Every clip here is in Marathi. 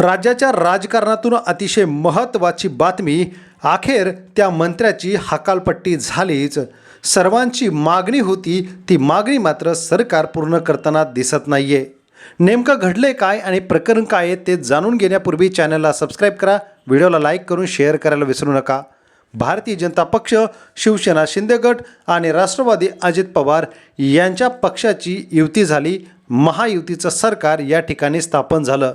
राज्याच्या राजकारणातून अतिशय महत्त्वाची बातमी अखेर त्या मंत्र्याची हकालपट्टी झालीच. सर्वांची मागणी होती ती मागणी मात्र सरकार पूर्ण करताना दिसत नाही आहे नेमकं घडले काय आणि प्रकरण काय आहे ते जाणून घेण्यापूर्वी चॅनलला सबस्क्राईब करा व्हिडिओला लाईक करून शेअर करायला विसरू नका. भारतीय जनता पक्ष शिवसेना शिंदे गट आणि राष्ट्रवादी अजित पवार यांच्या पक्षाची युती झाली. महायुतीचं सरकार या ठिकाणी स्थापन झालं.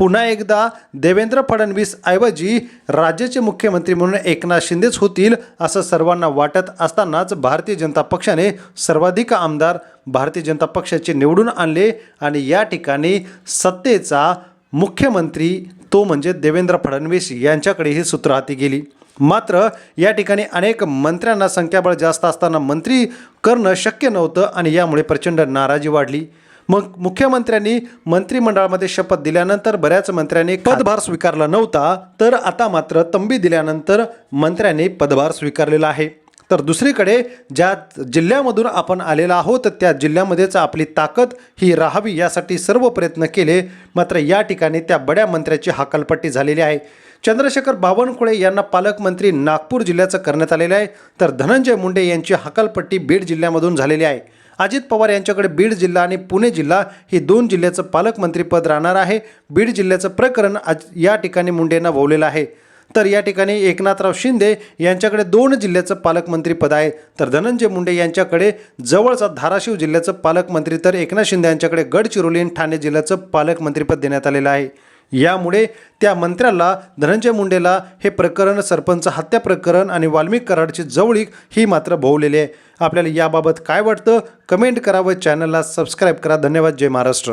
पुन्हा एकदा देवेंद्र फडणवीस ऐवजी राज्याचे मुख्यमंत्री म्हणून एकनाथ शिंदेच होतील असं सर्वांना वाटत असतानाच भारतीय जनता पक्षाने सर्वाधिक आमदार भारतीय जनता पक्षाचे निवडून आणले आणि या ठिकाणी सत्तेचा मुख्यमंत्री तो म्हणजे देवेंद्र फडणवीस यांच्याकडे ही सूत्र हाती गेली. मात्र या ठिकाणी अनेक मंत्र्यांना संख्याबळ जास्त असताना मंत्री करणं शक्य नव्हतं आणि यामुळे प्रचंड नाराजी वाढली. मग मुख्यमंत्र्यांनी मंत्रिमंडळामध्ये शपथ दिल्यानंतर बऱ्याच मंत्र्यांनी पदभार स्वीकारला नव्हता तर आता मात्र तंबी दिल्यानंतर मंत्र्यांनी पदभार स्वीकारलेला आहे. तर दुसरीकडे ज्या जिल्ह्यामधून आपण आलेला आहोत त्या जिल्ह्यामध्येच आपली ताकद ही राहावी यासाठी सर्व प्रयत्न केले. मात्र या ठिकाणी त्या बड्या मंत्र्याची हाकलपट्टी झालेली आहे. चंद्रशेखर बावनकुळे यांना पालकमंत्री नागपूर जिल्ह्याचं करण्यात आलेलं आहे. तर धनंजय मुंडे यांची हकालपट्टी बीड जिल्ह्यामधून झालेली आहे. अजित पवार यांच्याकडे बीड जिल्हा आणि पुणे जिल्हा ही दोन जिल्ह्याचं पालकमंत्रीपद राहणार आहे. बीड जिल्ह्याचं प्रकरण आज या ठिकाणी मुंडेंना भोवलेलं आहे. तर या ठिकाणी एकनाथराव शिंदे यांच्याकडे दोन जिल्ह्याचं पालकमंत्रीपद आहे. तर धनंजय मुंडे यांच्याकडे जवळचा धाराशिव जिल्ह्याचं पालकमंत्री तर एकनाथ शिंदे यांच्याकडे गडचिरोली आणि ठाणे जिल्ह्याचं पालकमंत्रीपद देण्यात आलेलं आहे. यामुळे त्या मंत्र्याला धनंजय मुंडेला हे प्रकरण सरपंच हत्या प्रकरण आणि वाल्मिक कराडची जवळीक ही मात्र भोवलेली आहे. आपल्याला याबाबत काय वाटतं? कमेंट करा व चॅनलला सबस्क्राईब करा. धन्यवाद. जय महाराष्ट्र.